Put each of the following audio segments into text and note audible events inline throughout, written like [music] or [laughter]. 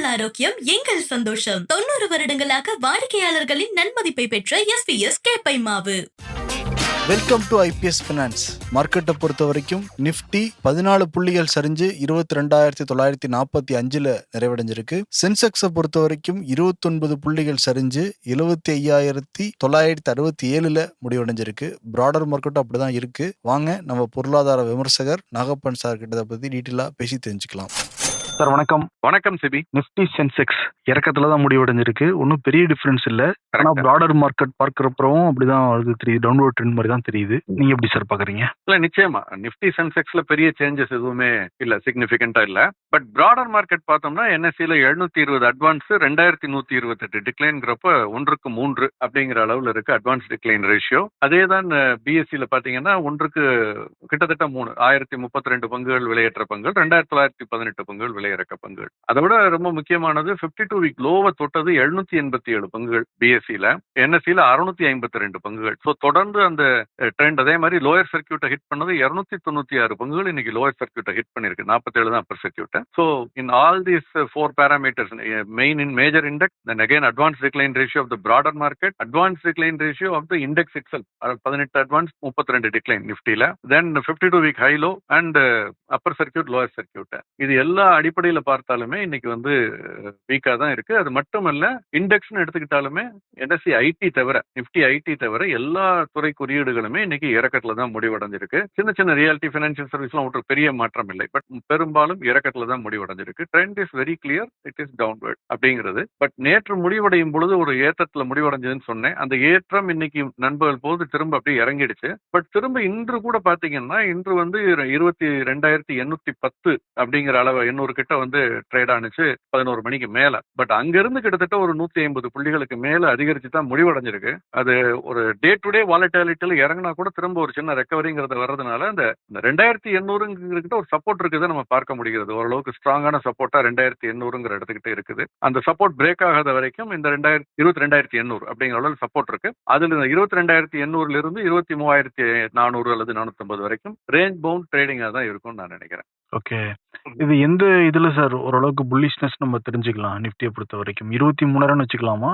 உங்கள் ஆரோக்கியம் எங்கள் சந்தோஷம். தொண்ணூறு வருடங்களாக வாடிக்கையாளர்களின் நன்மதிப்பை பெற்ற எஸ்பிஎஸ் கேப்பை மாவு. வெல்கம் டு ஐபிஎஸ் ஃபினான்ஸ் மார்க்கெட்டை பொறுத்த வரைக்கும் நிஃப்டி பதினாலு புள்ளிகள் சரிஞ்சு இருபத்தி ரெண்டாயிரத்தி தொள்ளாயிரத்தி நாற்பத்தி அஞ்சுல நிறைவடைஞ்சிருக்கு. சென்செக்ஸை பொறுத்த வரைக்கும் இருபத்தொன்பது புள்ளிகள் சரிஞ்சு எழுபத்தி ஐயாயிரத்தி தொள்ளாயிரத்தி அறுபத்தி ஏழுல முடிவடைஞ்சிருக்கு. பிராடர் மார்க்கெட்டும் அப்படிதான் இருக்கு. வாங்க நம்ம பொருளாதார விமர்சகர் நாகப்பன் சார் கிட்ட பற்றி பத்தி பேசி தெரிஞ்சுக்கலாம். சார் வணக்கம். வணக்கம் சிபி. நிஃப்டி சென்செக்ஸ் இறக்கத்துல தான் முடிவடைஞ்சிருக்கு. ஒன்றும் பெரிய டிஃபரன்ஸ் இல்ல. ஆனா பிராடர் மார்க்கெட் பார்க்கறப்பவும் அப்படிதான் அது தெரியுது. டவுன்வர்ட் ட்ரெண்ட் மாதிரி தான் தெரியுது நீங்க எப்படி சார் பாக்குறீங்க? இல்ல நிச்சயமா. நிப்டி சென்செக்ஸ்ல பெரிய சேஞ்சஸ் எதுவுமே இல்ல சிக்னிபிகண்டா இல்ல. பட் பிராடர் மார்க்கெட் பார்த்தோம்னா என்எஸ்சில எழுநூத்தி இருபது அட்வான்ஸ் ரெண்டாயிரத்தி நூத்தி இருபத்தி எட்டு டிக்ளைன்ங்கிறப்ப ஒன்றுக்கு மூன்று அப்படிங்கிற அளவுல இருக்கு அட்வான்ஸ் டிக்ளைன் ரேஷியோ அதே தான் பிஎஸ்சியில பாத்தீங்கன்னா ஒன்றுக்கு கிட்டத்தட்ட மூணு. ஆயிரத்தி முப்பத்தி ரெண்டு பங்குகள் விலையேற்ற பங்குகள் ரெண்டாயிரத்தி தொள்ளாயிரத்தி பதினெட்டு பங்குகள் இறக்க பங்குகள். அதை விட ரொம்ப முக்கியமானது பிப்டி டூ வீக் லோவை தொட்டது எழுநூத்தி எண்பத்தி ஏழு பங்குகள் பிஎஸ்சியில என்எஸ்சியில அறுநூத்தி ஐம்பத்தி ரெண்டு பங்குகள். ஸோ தொடர்ந்து அந்த ட்ரெண்ட் அதே மாதிரி லோயர் சர்க்கியூட்டை ஹிட் பண்ணது இருநூத்தி தொண்ணூத்தி ஆறு பங்குகள். இன்னைக்கு லோயர் சர்க்கியூட்டை ஹிட் பண்ணிருக்கு நாற்பத்தேழு தான் upper சர்க்கியூட்டை so in all these four parameters main in major index then again advance decline ratio of the broader market advance decline ratio of the index itself பதினெட்டு அட்வான்ஸ் முப்பத்தி ரெண்டு decline நிஃப்டியில then fifty two week high low and upper circuit lower circuit இது எல்லா அடிப்படை அடிப்படையில் பார்த்தாலுமே இன்னைக்கு வந்து வீக்காக தான் இருக்கு. அது மட்டுமல்ல இண்டெக்ஸ்னு எடுத்துக்கிட்டாலுமே என்எஸ்சி ஐடி தவிர நிப்டி ஐடி தவிர எல்லா துறை குறியீடுகளுமே இன்னைக்கு இறக்கத்துல தான் முடிவடைஞ்சிருக்கு. சின்ன சின்ன ரியாலிட்டி ஃபைனான்சியல் சர்வீஸ்லாம் ஒன்றும் பெரிய மாற்றம் இல்லை. பட் பெரும்பாலும் இறக்கத்துல தான் முடிவடைஞ்சிருக்கு. Trend is very clear it is downward அப்படிங்கிறது. பட் நேற்று முடிவடையும் பொழுது ஒரு ஏற்றத்துல முடிவடைஞ்சதுன்னு சொன்னேன். அந்த ஏற்றம் இன்னைக்கு நண்பர்கள் போது திரும்ப அப்படியே இறங்கிடுச்சு. பட் திரும்ப இன்று கூட பாத்தீங்கன்னா இன்று வந்து இருபத்தி ரெண்டாயிரத்தி எண்ணூத்தி பத்து அப்படிங்கிற அளவு எண்ணூறுக்கு கிட்ட வந்து ட்ரேட் ஆனிச்சு பதினோரு மணிக்கு மேல. பட் அங்கிருந்து கிட்டத்தட்ட ஒரு நூத்தி ஐம்பது புள்ளிகளுக்கு மேல அதிகரிச்சு தான் முடிவடைஞ்சிருக்கு. அது ஒரு டே டு டே வாலட்டாலிட்டியில இறங்கினா கூட திரும்ப ஒரு சின்ன ரெக்கவரிங்கிறது வர்றதுனால அந்த ரெண்டாயிரத்தி எண்ணூறுங்கிட்ட ஒரு சப்போர்ட் இருக்குது நம்ம பார்க்க முடிகிறது. ஓரளவுக்கு ஸ்ட்ராங்கான சப்போர்ட்டா ரெண்டாயிரத்தி எண்ணூறுங்கிற இடத்துக்கிட்ட இருக்குது. அந்த சப்போர்ட் பிரேக் ஆகாத வரைக்கும் இந்த ரெண்டாயிரத்தி இருபத்தி ரெண்டாயிரத்தி எண்ணூறு அப்படிங்கிற அளவு சப்போர்ட் இருக்கு. அதுல இந்த இருபத்தி ரெண்டாயிரத்தி எண்ணூறுல இருந்து இருபத்தி மூவாயிரத்தி நானூறு அல்லது நானூத்தி ஐம்பது வரைக்கும் ரேஞ்ச் பவுண்ட் ட்ரேடிங்கா தான் இருக்கும்னு நான் நினைக்கிறேன். ஓகே. இது எந்த இதுல சார் ஓரளவுக்கு புல்லிஷ்னஸ் நம்ம தெரிஞ்சுக்கலாம் நிஃப்டியை பொறுத்த வரைக்கும் இருபத்தி மூணாயிரம் வச்சுக்கலாமா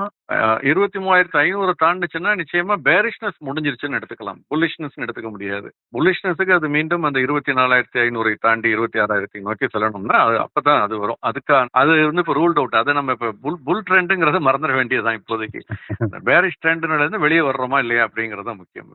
இருபத்தி மூவாயிரத்தி ஐநூறு தாண்டுச்சுன்னா நிச்சயமா பேரிஷ்னஸ் முடிஞ்சிருச்சுன்னு எடுத்துக்கலாம். புல்லிஷ்னஸ் எடுத்துக்க முடியாது. புல்லிஷ்னஸுக்கு அது மீண்டும் அந்த இருபத்தி நாலாயிரத்தி ஐநூறை தாண்டி இருபத்தி ஆறாயிரத்தி நோக்கி செல்லணும்னா அது அப்பதான் அது வரும். அதுக்கு அது வந்து இப்போ ரூல்ட் அவுட் அதை நம்ம இப்போ புல் புல் ட்ரெண்டுங்கிறத மறந்துட வேண்டியதுதான் இப்போதைக்கு. [laughs] பேரிஷ் ட்ரெண்டுன்னு வெளியே வர்றோமா இல்லையா அப்படிங்கறது முக்கியம்.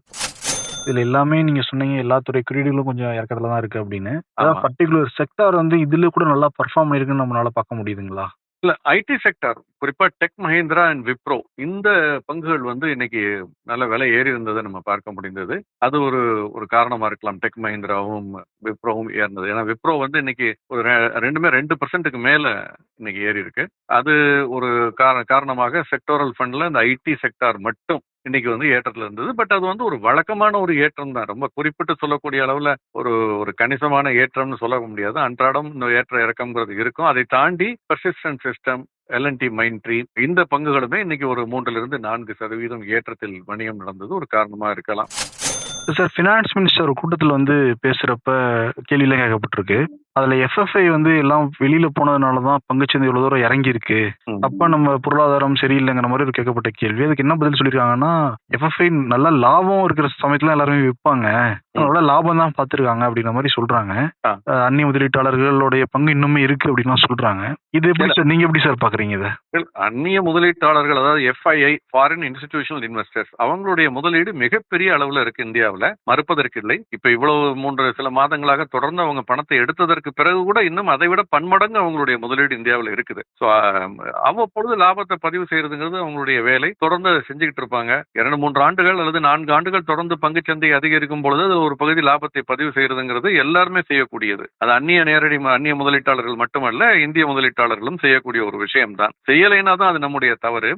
இதுல எல்லாமே நீங்க சொன்னீங்க எல்லா துறை குறியீடுகளும் கொஞ்சம் இறக்கத்துல தான் இருக்கு அப்படின்னு. அதாவது பர்டிகுலர் செக்டார் வந்து இதுல கூட நல்லா பர்ஃபார்ம் இருக்குன்னு நம்மளால பார்க்க முடியுதுங்களா? இல்ல ஐடி செக்டார் குறிப்பா டெக் மஹேந்திரா அண்ட் விப்ரோ இந்த பங்குகள் வந்து இன்னைக்கு நல்ல விலை ஏறி இருந்ததை நம்ம பார்க்க முடிந்தது. அது ஒரு ஒரு காரணமா இருக்கலாம். டெக் மஹேந்திராவும் விப்ரோவும் ஏறினது. ஏன்னா விப்ரோ வந்து இன்னைக்கு ஒரு ரெண்டுமே ரெண்டு பர்சன்ட்டுக்கு மேல இன்னைக்கு ஏறி இருக்கு. அது ஒரு காரணமாக செக்டோரல் ஃபண்ட்ல இந்த ஐடி செக்டார் மட்டும் இன்னைக்கு வந்து ஏற்றத்துல இருந்தது. பட் அது வந்து ஒரு வழக்கமான ஒரு ஏற்றம் தான். ரொம்ப குறிப்பிட்டு சொல்லக்கூடிய அளவுல ஒரு ஒரு கணிசமான ஏற்றம்னு சொல்ல முடியாது. அன்றாடம் இந்த ஏற்ற இறக்கம்ங்கிறது இருக்கும். அதை தாண்டி பர்சிஸ்டன்ட் சிஸ்டம் எல்என்டி மைன்ட்ரி இந்த பங்குகளுமே இன்னைக்கு ஒரு மூன்றுல இருந்து நான்கு சதவீதம் ஏற்றத்தில் வணிகம் நடந்தது. ஒரு காரணமா இருக்கலாம். சார் ஃபினான்ஸ் மினிஸ்டர் ஒரு கூட்டத்தில் வந்து பேசுறப்ப கேள்வியெல்லாம் கேட்கப்பட்டிருக்கு. அதுல எஃப்எஃப்ஐ வந்து எல்லாம் வெளியில போனதுனால தான் பங்குச்சந்தை இவ்வளவு தூரம் இறங்கி இருக்கு அப்ப நம்ம பொருளாதாரம் சரியில்லைங்கிற மாதிரி ஒரு கேட்கப்பட்ட கேள்வி. அதுக்கு என்ன பதில் சொல்லியிருக்காங்கன்னா எஃப்எஃப்ஐ நல்ல லாபம் இருக்கிற சமயத்துல எல்லாருமே விற்பாங்க அதனால லாபம் தான் பார்த்துருக்காங்க அப்படிங்கிற மாதிரி சொல்றாங்க. அந்நிய முதலீட்டாளர்களுடைய பங்கு இன்னுமே இருக்கு அப்படின்னு சொல்றாங்க. இது எப்படி சார் நீங்க எப்படி சார் பாக்குறீங்க இதை? அந்நிய முதலீட்டாளர்கள் அதாவது எஃப்ஐஐ ஃபாரின் இன்ஸ்டிடியூஷனல் இன்வெஸ்டர்ஸ் அவங்களுடைய முதலீடு மிகப்பெரிய அளவுல இருக்கு இந்தியாவில். மறுப்பதற்கு இல்லை. இப்ப இவ்வளவு மூன்று சில மாதங்களாக தொடர்ந்து அவங்க பணத்தை எடுத்ததற்கு பிறகு கூட இன்னும் அதை விட பன்மடங்கு அவங்களுடைய முதலீடு இந்தியாவில் இருக்குது. ஸோ அவ்வப்பொழுது லாபத்தை பதிவு செய்யறதுங்கிறது அவங்களுடைய வேலை. தொடர்ந்து செஞ்சுக்கிட்டு இருப்பாங்க. இரண்டு மூன்று ஆண்டுகள் அல்லது நான்கு ஆண்டுகள் தொடர்ந்து பங்குச்சந்தை அதிகரிக்கும் பொழுது அது ஒரு பகுதி லாபத்தை பதிவு செய்யறதுங்கிறது எல்லாருமே செய்யக்கூடியது. அது அந்நிய நேரடி அந்நிய முதலீட்டாளர்கள் மட்டுமல்ல இந்திய முதலீட்டாளர்களும் செய்யக்கூடிய ஒரு விஷயம்தான். செய்யலைன்னா தான் அது நம்முடைய தவறு.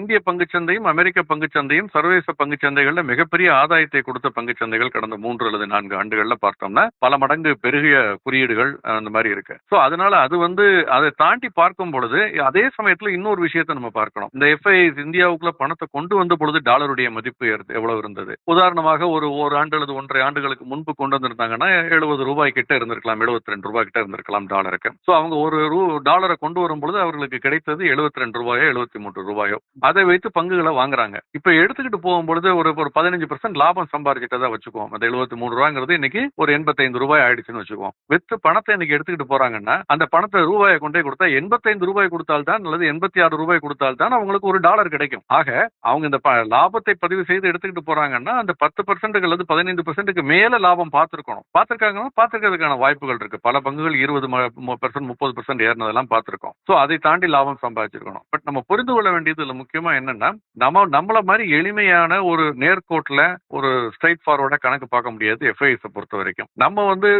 இந்திய பங்குச்சந்தையும் அமெரிக்க பங்குச்சந்தையும் சர்வதேச பங்குச்சந்தைகள்ல மிகப்பெரிய ஆதாயத்தை கொடுத்த பங்குச்சந்தைகள் கடந்த மூன்று அல்லது நான்கு ஆண்டுகள்ல பார்த்தோம்னா பல மடங்கு பெருகிய குறியீடுகள் பங்குகள் அந்த மாதிரி இருக்கு. ஸோ அதனால அது வந்து அதை தாண்டி பார்க்கும் பொழுது அதே சமயத்துல இன்னொரு விஷயத்தை நம்ம பார்க்கணும். இந்த எஃப்ஐஸ் இந்தியாவுக்குள்ள பணத்தை கொண்டு வந்த பொழுது டாலருடைய மதிப்பு எவ்வளவு இருந்தது? உதாரணமாக ஒரு ஒரு ஆண்டு அல்லது ஒன்றரை ஆண்டுகளுக்கு முன்பு கொண்டு வந்திருந்தாங்கன்னா எழுபது ரூபாய் கிட்ட இருந்திருக்கலாம் எழுபத்தி ரெண்டு ரூபாய் கிட்ட இருந்திருக்கலாம் டாலருக்கு. ஸோ அவங்க ஒரு ரூ டாலரை கொண்டு வரும் பொழுது அவர்களுக்கு கிடைத்தது எழுபத்தி ரெண்டு ரூபாயோ எழுபத்தி மூன்று ரூபாயோ. அதை வைத்து பங்குகளை வாங்குறாங்க. இப்ப எடுத்துக்கிட்டு போகும்பொழுது ஒரு ஒரு பதினஞ்சு பர்சன்ட் லாபம் சம்பாதிச்சிட்டதா வச்சுக்குவோம். அந்த எழுபத்தி மூணு ரூபாங்கிறது இன்னைக்கு ஒரு எண்பத்தைந்து ரூபாய் ஆயிடுச்சுன்னு வச்சுக்குவோம். வித்து பணத்தை இன்னைக்கு எடுத்துக்கிட்டு போறாங்கன்னா அந்த பணத்தை ரூபாயை கொண்டே கொடுத்தா எண்பத்தைந்து ரூபாய் கொடுத்தால்தான் அல்லது எண்பத்தி ஆறு ரூபாய் கொடுத்தால்தான் அவங்களுக்கு ஒரு டாலர் கிடைக்கும். ஆக அவங்க இந்த ப- லாபத்தை பதிவு செய்து எடுத்துக்கிட்டு போறாங்கன்னா அந்த பத்து பர்சன்ட்டுக்கு அல்லது பதினைந்து பர்சன்ட்டுக்கு மேல லாபம் பார்த்துருக்கணும். பார்த்திருக்காங்கன்னா பார்த்துருக்கிறதுக்கான வாய்ப்புகள் இருக்கு. பல பங்குகள் இருபது பர்சன்ட் முப்பது பர்சன்ட் ஏறினதெல்லாம் பார்த்திருக்கோம். ஸோ அதை தாண்டி லாபம் சம்பாதிச்சிருக்கணும். பட் நம்ம புரிந்து கொள்ள வேண்டியது இல்லை முக்கியமா என்னன்னா நம்ம நம்மள மாதிரி எளிமையான ஒரு நேர்கோட்டில் ஒரு ஸ்ட்ரைட் ஃபார்வர்டாக கணக்கு பார்க்க முடியாது எஃப்ஐஎஸ் பொறுத்த வரைக்கும் நம்ம வந்து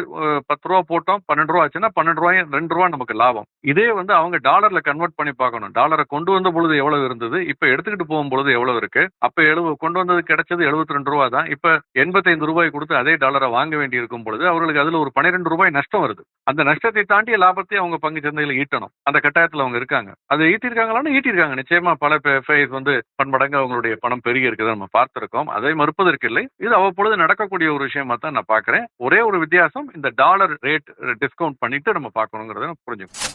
பத்து ரூபா போட்டோம் பன்னெண்டு ரூபா ஆச்சுன்னா பன்னெண்டு ரூபாய் ரெண்டு ரூபா நமக்கு லாபம். இதே வந்து அவங்க டாலர்ல கன்வெர்ட் பண்ணி பார்க்கணும். டாலரை கொண்டு வந்த பொழுது எவ்வளவு இருந்தது? இப்ப எடுத்துக்கிட்டு போகும் பொழுது எவ்வளவு இருக்கு? அப்ப எழுபது கொண்டு வந்தது கிடைச்சது எழுபத்தி ரெண்டு ரூபா தான். இப்ப எண்பத்தைந்து ரூபாய் கொடுத்து அதே டாலரை வாங்க வேண்டி இருக்கும் பொழுது அவர்களுக்கு அதுல ஒரு பன்னிரெண்டு ரூபாய் நஷ்டம் வருது. அந்த நஷ்டத்தை தாண்டிய லாபத்தை அவங்க பங்கு சந்தையில் ஈட்டணும். அந்த கட்டாயத்துல அவங்க இருக்காங்க. அதை ஈட்டிருக்காங்களான்னு ஈட்டிருக்காங்க நிச்சயமா பல பேர் வந்து பன்மடங்கு அவங்களுடைய பணம் பெருகி இருக்கிறத நம்ம பார்த்திருக்கோம். அதை மறுப்பதற்கு இல்லை. இது அவ்வப்பொழுது நடக்கக்கூடிய ஒரு விஷயமா தான் நான் பார்க்குறேன். ஒரே ஒரு வித்தியாசம் இந்த டாலர் ரேட் டிஸ்கவுண்ட் பண்ணிட்டு நம்ம பார்க்கணுங்கிறத புரிஞ்சுக்கணும்.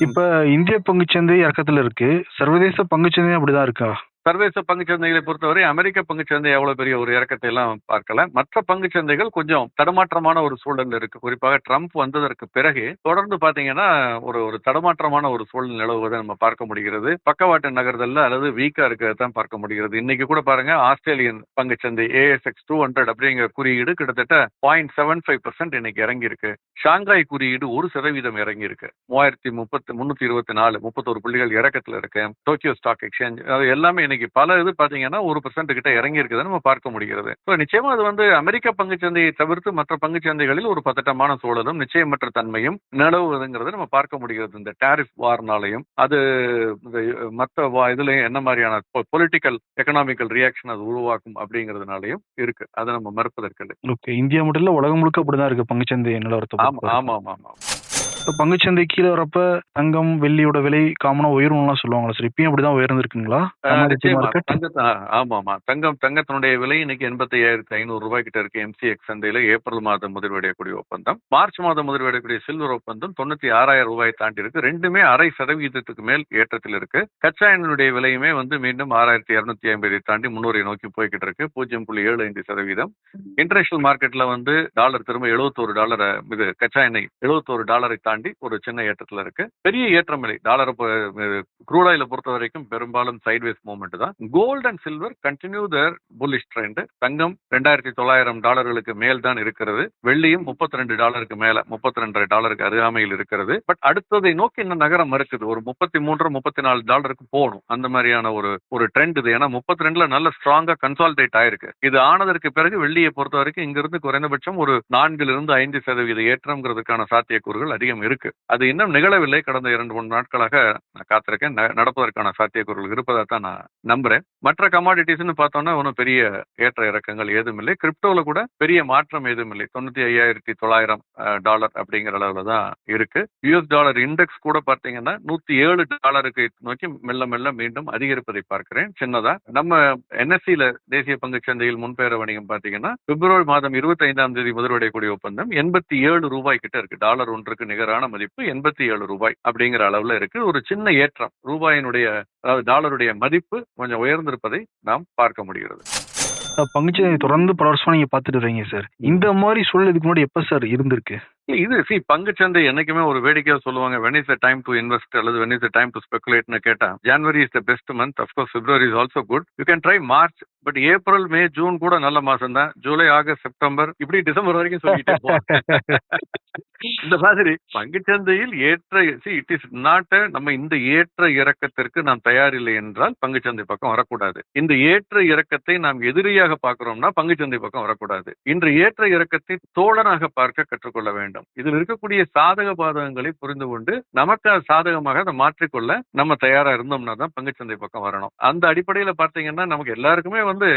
இப்ப இந்திய பங்குச்சந்தை இறக்கத்துல இருக்கு. சர்வதேச பங்குச்சந்தை அப்படிதான் இருக்கா? சர்வதேச பங்குச் சந்தைகளை பொறுத்தவரை அமெரிக்க பங்குச் சந்தை எவ்வளவு பெரிய ஒரு இறக்கத்தை எல்லாம் பார்க்கல. மற்ற பங்குச் சந்தைகள் கொஞ்சம் தடுமாற்றமான ஒரு சூழல் இருக்கு. குறிப்பாக ட்ரம்ப் வந்ததற்கு பிறகு தொடர்ந்து பாத்தீங்கன்னா ஒரு ஒரு தடுமாற்றமான ஒரு சூழல் நிலவுவதை நம்ம பார்க்க முடிகிறது. பக்கவாட்டு நகர்தல்ல அல்லது வீக்கா இருக்கிறதான் பார்க்க முடிகிறது. இன்னைக்கு கூட பாருங்க ஆஸ்திரேலியன் பங்குச் சந்தை ஏஎஸ்எக்ஸ் டூ ஹண்ட்ரட் அப்படிங்கிற குறியீடு கிட்டத்தட்ட பாயிண்ட் செவன் ஃபைவ் பர்சன்ட் இன்னைக்கு இறங்கி இருக்கு ஷாங்காய் குறியீடு ஒரு சதவீதம் இறங்கி இருக்கு மூவாயிரத்தி முப்பத்தி முன்னூத்தி இருபத்தி நாலு முப்பத்தோரு புள்ளிகள் இறக்கத்துல இருக்கு. டோக்கியோ ஸ்டாக் எக்ஸ்சேஞ்ச் அது எல்லாமே இன்னைக்கு பல இது பாத்தீங்கன்னா ஒரு பர்சன்ட் கிட்ட இறங்கி இருக்குதுன்னு நம்ம பார்க்க முடிகிறது. ஸோ நிச்சயமா அது வந்து அமெரிக்க பங்குச் சந்தையை தவிர்த்து மற்ற பங்குச் சந்தைகளில் ஒரு பதட்டமான சூழலும் நிச்சயமற்ற தன்மையும் நிலவுவதுங்கிறத நம்ம பார்க்க முடிகிறது. இந்த டாரிஃப் வார்னாலையும் அது மற்ற இதுலயும் என்ன மாதிரியான பொலிட்டிக்கல் எக்கனாமிக்கல் ரியாக்ஷன் அது உருவாக்கும் அப்படிங்கிறதுனாலையும் இருக்கு. அதை நம்ம மறுப்பதற்கு இல்லை. ஓகே இந்தியா மட்டும் இல்ல உலகம் முழுக்க அப்படிதான் இருக்கு பங்குச்சந்தை நிலவரத்தை ஆமா. ஆமா ஆமா. பங்குச்சந்தை கீழே வரப்ப தங்கம் வெள்ளியோட விலை காமனா உயரும்லாம் சொல்லுவாங்களா சார் இப்பயும் அப்படிதான் உயர்ந்திருக்குங்களா? ஆமா ஆமா தங்கம் தங்கத்தினுடைய விலை இன்னைக்கு எண்பத்தி ஐயாயிரத்தி ஐநூறு ரூபாய் கிட்ட இருக்கு. எம்சிஎக்ஸ் சந்தையில ஏப்ரல் மாதம் முதலீடக்கூடிய ஒப்பந்தம். மார்ச் மாதம் முதலீடக்கூடிய சில்வர் ஒப்பந்தம் தொண்ணூத்தி ஆறாயிரம் ரூபாய் தாண்டி இருக்கு. ரெண்டுமே அரை சதவீதத்துக்கு மேல் ஏற்றத்தில் இருக்கு. கச்சா எண்ணெயுடைய விலையுமே வந்து மீண்டும் ஆறாயிரத்தி இருநூத்தி ஐம்பதை தாண்டி முன்னூறை நோக்கி போய்கிட்டு இருக்கு. பூஜ்ஜியம் புள்ளி ஏழு ஐந்து சதவீதம். இன்டர்நேஷனல் மார்க்கெட்ல வந்து டாலர் திரும்ப எழுபத்தோரு டாலரை இது கச்சா எண்ணெய் எழுபத்தோரு டாலரை தாண்டி ஒரு சின்ன ஏற்றத்துல இருக்கு. பெரிய ஏற்றம் இல்லை டாலரை குரூட் ஆயில பொறுத்த வரைக்கும் பெரும்பாலும் சைட்வேஸ் மூவ்மெண்ட் தான். Gold and silver continue their bullish trend. தங்கம் ரெண்டாயிரத்தி தொள்ளாயிரம் டாலர்களுக்கு மேல் தான் இருக்கிறது. வெள்ளியும் முப்பத்தி ரெண்டு டாலருக்கு மேல முப்பத்தி ரெண்டரை டாலருக்கு அருகாமையில் இருக்கிறது. பட் அடுத்ததை நோக்கி இன்னும் நகரம் இருக்குது ஒரு முப்பத்தி மூன்று முப்பத்தி நாலு டாலருக்கு போகணும். அந்த மாதிரியான ஒரு ஒரு ட்ரெண்ட் இது. ஏன்னா முப்பத்தி ரெண்டுல நல்ல ஸ்ட்ராங்கா கன்சால்டேட் ஆயிருக்கு. இது ஆனதற்கு பிறகு வெள்ளியை பொறுத்த வரைக்கும் இங்கிருந்து குறைந்தபட்சம் ஒரு நான்கிலிருந்து ஐந்து சதவீத ஏற்றம்ங்கிறதுக்கான சாத்தியக்கூறுகள் அதிகம் இருக்கு. அது இன்னும் நிகழவில்லை. கடந்த இரண்டு மூணு நாட்களாக நான் காத்திருக்கேன். நடப்பதற்கான சாத்தியக்கூறுகள் இருப்பதாக தான் நான் நம்புறேன். மற்ற கமாடிட்டிஸ்னு பார்த்தோம்னா ஒன்றும் பெரிய ஏற்ற இறக்கங்கள் ஏதும் இல்லை. கிரிப்டோவில் கூட பெரிய மாற்றம் ஏதும் இல்லை. தொண்ணூத்தி ஐயாயிரத்தி தொள்ளாயிரம் டாலர் அப்படிங்கிற அளவில் தான் இருக்கு. யுஎஸ் டாலர் இண்டெக்ஸ் கூட பார்த்தீங்கன்னா நூத்தி ஏழு டாலருக்கு நோக்கி மெல்ல மெல்ல மீண்டும் அதிகரிப்பதை பார்க்கிறேன். சின்னதா. நம்ம என்எஸ்சியில தேசிய பங்குச் சந்தையில் முன்பெயர வணிகம் பார்த்தீங்கன்னா பிப்ரவரி மாதம் இருபத்தி ஐந்தாம் தேதி முதல்வடையக்கூடிய ஒப்பந்தம் எண்பத்தி ஏழு ரூபாய் கிட்ட இருக்கு. டாலர் ஒன்றுக்கு நிகரான மதிப்பு எண்பத்தி ஏழு ரூபாய் அப்படிங்கிற அளவுல இருக்கு. ஒரு சின்ன ஏற்றம் ரூபாயினுடைய அதாவது டாலருடைய மதிப்பு கொஞ்சம் உயர்ந்திருப்பதை நாம் பார்க்க முடிகிறது. பங்குச்சந்தை தொடர்ந்து பல வருஷமா நீங்க பாத்துட்டு இருக்கீங்க சார். இந்த மாதிரி சூழல் இதுக்கு முன்னாடி எப்ப சார் இருந்திருக்கு? இது சி பங்குச்சந்தை என்னைக்குமே ஒரு வேடிக்கையா சொல்லுவாங்க. When is the time to invest அல்லது when is the time to ஸ்பெகுலேட்னு கேட்டா January is the best month of course February is also good you can try March but April May June கூட நல்ல மாசம் தான். ஜூலை ஆகஸ்ட் செப்டம்பர் இப்படி December வரைக்கும் சொல்லிட்டு இந்த மாதிரி பங்குச்சந்தையில் ஏற்ற சி இட் இஸ் நாட் நம்ம இந்த ஏற்ற இறக்கத்திற்கு நாம் தயாரில்லை என்றால் பங்குச்சந்தை பக்கம் வரக்கூடாது. இந்த ஏற்ற இறக்கத்தை நாம் எதிரியாக பார்க்கிறோம்னா பங்குச்சந்தை பக்கம் வரக்கூடாது. இன்று ஏற்ற இறக்கத்தை தோழனாக பார்க்க கற்றுக்கொள்ள வேண்டும். இதில் இருக்கக்கூடிய சாதக பாதகங்களை புரிந்து கொண்டு நமக்கு அது சாதகமாக அதை மாற்றிக்கொள்ள நம்ம தயாரா இருந்தோம்னா தான் பங்குச்சந்தை பக்கம் வரணும். அந்த அடிப்படையில பார்த்தீங்கன்னா நமக்கு எல்லாருக்குமே வந்து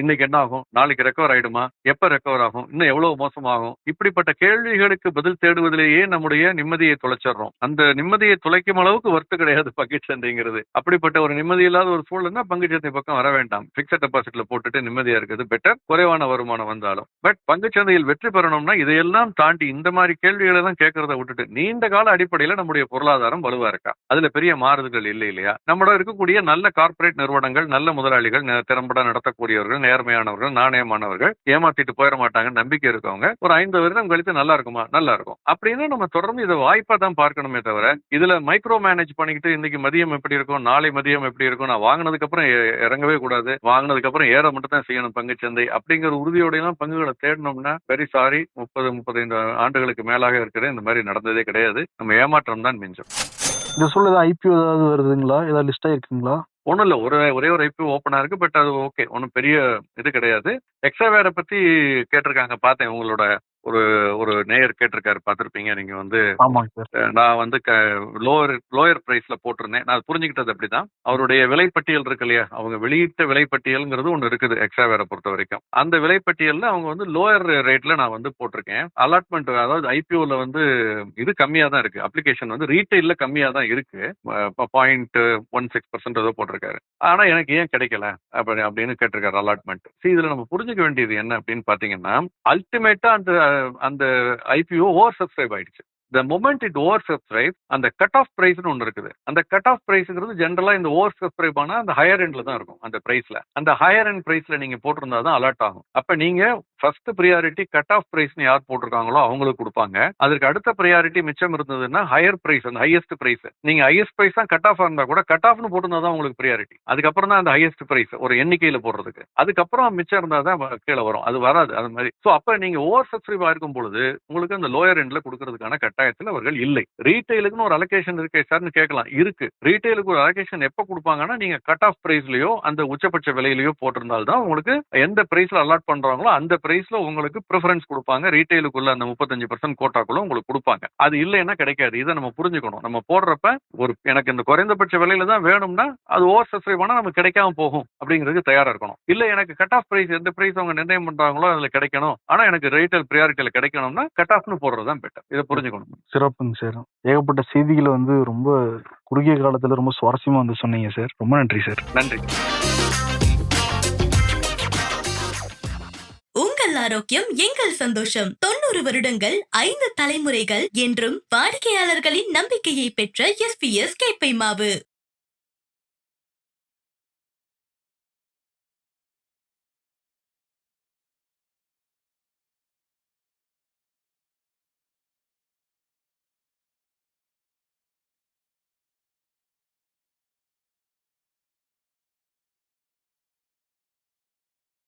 இன்னைக்கு என்ன ஆகும்? நாளைக்கு ரெக்கவர் ஆயிடுமா? எப்ப ரெக்கவர் ஆகும்? இன்னும் எவ்வளவு மோசமாகும்? இப்படிப்பட்ட கேள்விகளுக்கு பதில் தேடுவதிலேயே நம்முடைய நிம்மதியை தொலைச்சிடுறோம். அந்த நிம்மதியை தொலைக்கும் அளவுக்கு ஒர்த்து கிடையாது பங்கு சந்தைங்கிறது. அப்படிப்பட்ட ஒரு நிம்மதி இல்லாத ஒரு சூழல்னா பங்குச்சந்தை பக்கம் வர வேண்டாம். பிக்சட் டெபாசிட்ல போட்டுட்டு நிம்மதியா இருக்குது பெட்டர் குறைவான வருமானம் வந்தாலும். பட் பங்குச்சந்தையில் வெற்றி பெறணும்னா இதையெல்லாம் தாண்டி இந்த மாதிரி கேள்விகளை எல்லாம் கேட்கறத விட்டுட்டு நீண்ட கால அடிப்படையில நம்முடைய பொருளாதாரம் வலுவா இருக்கா? அதுல பெரிய மாறுதல்கள் இல்லை இல்லையா? நம்மளோட இருக்கக்கூடிய நல்ல கார்பரேட் நிறுவனங்கள் நல்ல முதலாளிகள் திறம்பட நடத்தக்கூடியவர்கள் நேர்மையானவர்கள் நாணயமானவர்கள் ஏமாத்திட்டு போயிட மாட்டாங்க நம்பிக்கை இருக்கவங்க. ஒரு ஐந்து வருடம் கழித்து நல்லா இருக்குமா? நல்லா இருக்கும். அப்படின்னு நம்ம தொடர்ந்து இதை வாய்ப்பா தான் பார்க்கணுமே தவிர இதுல மைக்ரோ மேனேஜ் பண்ணிக்கிட்டு இன்னைக்கு மதியம் எப்படி இருக்கும் நாளை மதியம் எப்படி இருக்கும் நான் வாங்கினதுக்கு அப்புறம் இறங்கவே கூடாது வாங்கினதுக்கு அப்புறம் ஏற மட்டும் தான் செய்யணும் பங்குச்சந்தை அப்படிங்கிற உறுதியோட எல்லாம் பங்குகளை தேடணும்னா வெரி சாரி முப்பது முப்பத்தைந்து ஆண்டுகளுக்கு மேலாக இருக்கிற இந்த மாதிரி நடந்ததே கிடையாது. நம்ம ஏமாற்றம் தான் மிஞ்சும். இந்த சூழல் ஐபிஓ ஏதாவது வருதுங்களா? ஏதாவது லிஸ்ட் ஆயிருக்குங்களா ஒன்றும் இல்லை. ஒரு ஒரே ஒரு ஐபி ஓப்பனாக இருக்குது பட் அது ஓகே ஒன்றும் பெரிய இது கிடையாது. எக்ஸாவேரை பற்றி கேட்டிருக்காங்க. பார்த்தேன். உங்களோட ஒரு ஒரு நேயர் கேட்டிருக்காரு பார்த்துருப்பீங்க. நீங்கள் வந்து நான் வந்து லோயர் லோயர் ப்ரைஸில் போட்டிருந்தேன். நான் புரிஞ்சுக்கிட்டது அப்படி தான் அவருடைய விலைப்பட்டியல் இருக்கு இல்லையா? அவங்க வெளியிட்ட விலைப்பட்டியல்ங்கிறது ஒன்று இருக்குது எக்ஸாவேரை பொறுத்த வரைக்கும். அந்த விலைப்பட்டியலில் அவங்க வந்து லோயர் ரேட்டில் நான் வந்து போட்டிருக்கேன். அலாட்மெண்ட் அதாவது ஐபிஓவில் வந்து இது கம்மியாக தான் இருக்குது அப்ளிகேஷன் வந்து ரீட்டைலில் கம்மியாக தான் இருக்குது பாயிண்ட் ஒன் சிக்ஸ் பர்சன்ட் ஏதோ போட்டிருக்காரு. ஆனால் எனக்கு ஏன் கிடைக்கல? அப்படி அப்படின்னு கேட்டிருக்காரு அலாட்மெண்ட். சரி இதில் நம்ம புரிஞ்சுக்க வேண்டியது என்ன அப்படின்னு பார்த்தீங்கன்னா அல்டிமேட்டாக அந்த அந்த ஐபிஓ ஓவர் சப்ஸ்கிரைப் ஆயிடுச்சு. The moment it over subscribe அந்த கட் ஆஃப் ப்ரைஸ்னு ஒன்று இருக்குது. அந்த கட் ஆஃப் ப்ரைஸ்ங்கிறது ஜென்ரலாக இந்த ஓவர் சப்ஸ்கிரைப் ஆனால் அந்த ஹையர் எண்டில் தான் இருக்கும் அந்த ப்ரைஸில் அந்த ஹையர் எண்ட் ப்ரைஸில் நீங்கள் போட்டிருந்தா தான் அலர்ட் ஆகும். அப்போ நீங்கள் ஃபர்ஸ்ட் ப்ரியாரிட்டி கட் ஆஃப் ப்ரைஸ்னு யார் போட்டிருக்காங்களோ அவங்களுக்கு கொடுப்பாங்க. அதுக்கு அடுத்த ப்ரியாரிட்டி மிச்சம் இருந்ததுன்னா ஹையர் ப்ரைஸ் அந்த ஹையஸ்ட் ப்ரைஸ் நீங்கள் ஹையஸ்ட் ப்ரைஸ் தான் கட் ஆஃப் இருந்தால் கூட கட் ஆஃப்னு போட்டிருந்தா தான் உங்களுக்கு ப்ரியாரிட்டி அதுக்கப்புறம் தான் அந்த ஹையஸ்ட் ப்ரைஸ் ஒரு எண்ணிக்கையில் போடுறதுக்கு. அதுக்கப்புறம் மிச்சம் இருந்தால் தான் கீழே வரும். அது வராது அது மாதிரி. ஸோ அப்போ நீங்கள் ஓவர் சப்ஸ்கிரைப் இருக்கும் பொழுது உங்களுக்கு அந்த லோயர் எண்டில் கொடுக்கறதுக்கான கட்டாயத்தில் அவர்கள் இல்லை. ரீட்டைலுக்குன்னு ஒரு அலோகேஷன் இருக்கே சார்னு கேட்கலாம். இருக்கு. ரீட்டைலுக்கு ஒரு அலோகேஷன் எப்போ கொடுப்பாங்கன்னா நீங்க கட் ஆஃப் பிரைஸ்லயோ அந்த உச்சபட்ச விலையிலயோ போட்டிருந்தால்தான் உங்களுக்கு எந்த பிரைஸ்ல அலாட் பண்றாங்களோ அந்த பிரைஸ்ல உங்களுக்கு ப்ரிஃபரன்ஸ் கொடுப்பாங்க. ரீட்டைலுக்குள்ள அந்த முப்பத்தஞ்சு பர்சன்ட் கோட்டாக்குள்ள உங்களுக்கு கொடுப்பாங்க. அது இல்லைன்னா கிடைக்காது. இதை நம்ம புரிஞ்சுக்கணும். நம்ம போடுறப்ப ஒரு எனக்கு இந்த குறைந்தபட்ச விலையில தான் வேணும்னா அது ஓவர் சப்ஸ்கிரைப் ஆனா நமக்கு கிடைக்காம போகும் அப்படிங்கிறது தயாரா இருக்கணும். இல்ல எனக்கு கட் ஆஃப் பிரைஸ் எந்த பிரைஸ் அவங்க நிர்ணயம் பண்றாங்களோ அதுல கிடைக்கணும். ஆனா எனக்கு ரீட்டைல் ப்ரியாரிட்டியில கிடைக்கணும்னா கட் ஆஃப்னு போடுறது தான் பெட்டர் இதை புரிஞ்சுக்கணும். சிறப்புங்க சார் ஏகப்பட்ட செய்திகளை வந்து ரொம்ப குறுகிய காலத்துல ரொம்ப சுவாரஸ்யமா வந்து சொன்னீங்க சார் ரொம்ப நன்றி சார் நன்றி. உங்கள் ஆரோக்கியம் எங்கள் சந்தோஷம். தொண்ணூறு வருடங்கள் ஐந்து தலைமுறைகள் என்றும் வாடிக்கையாளர்களின் நம்பிக்கையை பெற்ற எஸ்பிஎஸ் கேப்பை மாவு.